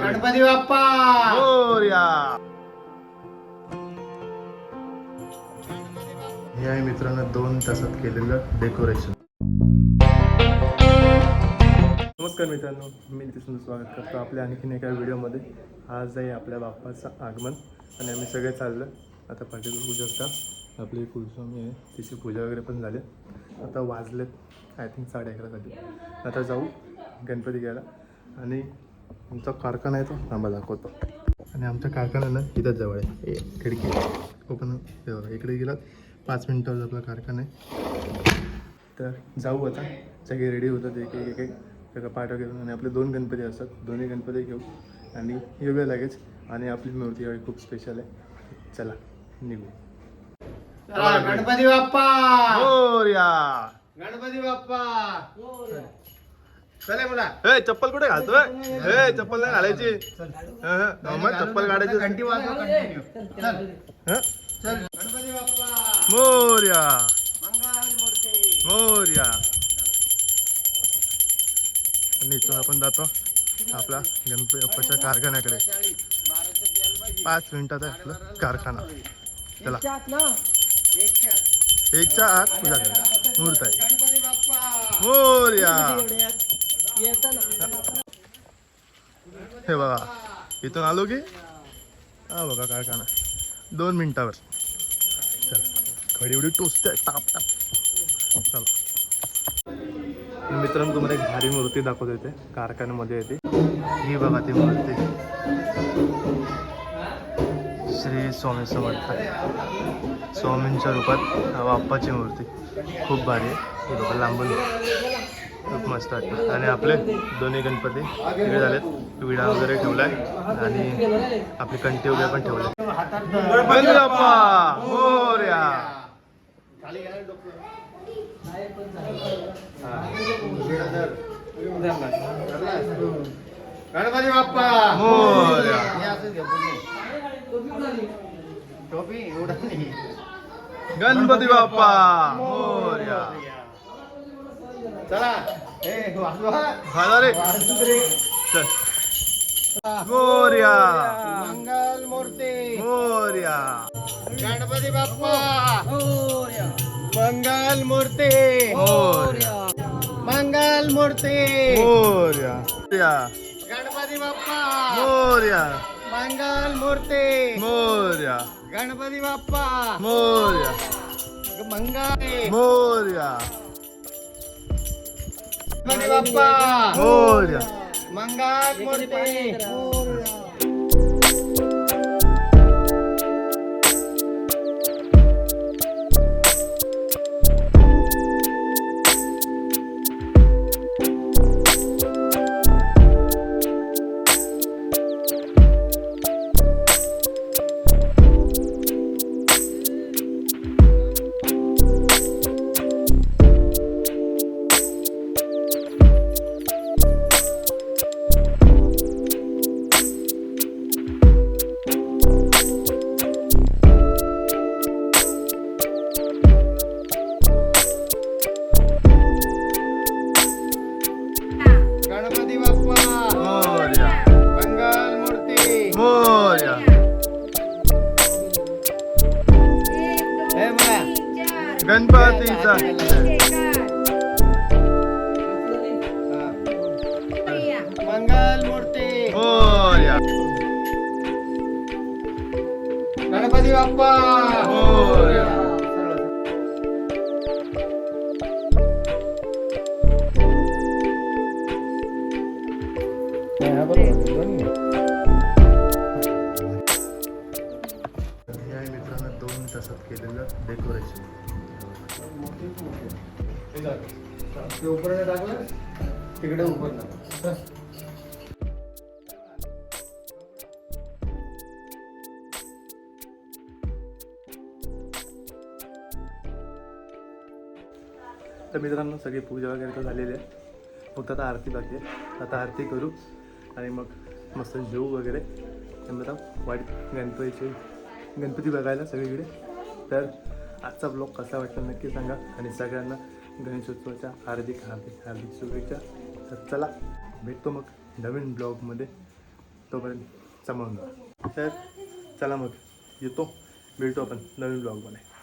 गणपती बाप्पा. मोरया. हे आहे मित्रांनो दोन तासात केलेलं डेकोरेशन नमस्कार मित्रांनो मी नितीश स्वागत करतो आपल्या आणखीन एका व्हिडिओमध्ये. आज आहे आपल्या बाप्पाचं आगमन आणि आम्ही सगळे चाललो आता पाठीवर पूजा असता आपली कुलस्वामी आहे तिची पूजा वगैरे पण झाली. आता वाजलेत आय थिंक साडे अकरासाठी. आता जाऊ गणपती घ्यायला. आणि आमचा कारखाना आहे तो. थांबा दाखवतो. आणि आमचा कारखाना ना इथंच जवळ आहे. ए, खिडकी ओपन इकडे गेलात. पाच मिनिटावर आपला कारखाना आहे. तर जाऊ आता. सगळे रेडी होतात. एक एक एक एक. सगळं पाठ वगैरे आणि आपले दोन गणपती असतात. दोन्ही गणपती घेऊ. आणि येऊया लगेच. आणि आपली मूर्ती यावेळी खूप स्पेशल आहे. चला निघू. गणपती बाप्पा! गणपती बाप्पा! चले ए चप्पल कुठे घालतोय ए? चप्पल नाही घालायची. हं, हं. चप्पल काढायची घंटी वाजवा कंटिन्यू. चल. हं? चल. गणपती बाप्पा. मोरया. मंगल मूर्ती. मोरया. इथून आपण जातो आपला गणपती बाप्पाच्या कारखान्याकडे. पाच मिनिटात आहे आपला कारखाना. चला. एकच्या आत पूजा करा मुहूर्त आहे. गणपती बाप्पा. मोरया. हे बघा इथून आलो की? हा बघा कारखाना. दोन मिनिटावर. चल खडी उडी टोचते टाप टाप. चला. मित्रांनो तुम्हाला एक भारी मूर्ती दाखवत येते. कारखान्यामध्ये येते. ही बघा ती मूर्ती. श्री स्वामी समर्थ. स्वामींच्या रूपात बाप्पाची मूर्ती. खूप भारी आहे. ही बघा लांबून. खूप मस्त वाटतं आणि आपले दोन्ही गणपती तिकडे झालेत. विडा वगैरे ठेवलाय. आणि आपली कंटी वगैरे पण ठेवले गणपती बाप्पा मोरया. गणपती बाप्पा! मोरया हे गणपती चला. ए वाजवा. रे. वाजू रे. चल. मोरया. मंगल मूर्ती. मोरया. गणपती बाप्पा. मंगल मूर्ती. मोरया. मंगल मूर्ती. मोरया. मोरया गणपती बाप्पा. मोरया. मंगल मूर्ती. मोरया. गणपती बाप्पा. मोरया. मंगल. मोरया. गणपती बाप्पा मोरया मंगल मूर्ती गणपती गणपतीचा. मंगल मूर्ती मोरया गणपती बाप्पा. हे आहे मित्रांनो दोन तासात केलेलं डेकोरेशन ते उपरने टाकलं तिकडे उपरलं तर मित्रांनो सगळी पूजा वगैरे तर झालेली आहे. फक्त आता आरती बाकी आहे. आता आरती करू आणि मग मस्त जेवू वगैरे. आणि आता वाईट गणपतीचे गणपती बघायला सगळीकडे. तर आजचा ब्लॉग कसा वाटला नक्की सांगा. आणि सगळ्यांना गणेशोत्सवाच्या हार्दिक हार्दिक हार्दिक शुभेच्छा. तर चला भेटतो मग नवीन ब्लॉगमध्ये तोपर्यंत सांभाळून जा तर चला मग येतो. भेटतो आपण नवीन ब्लॉगमध्ये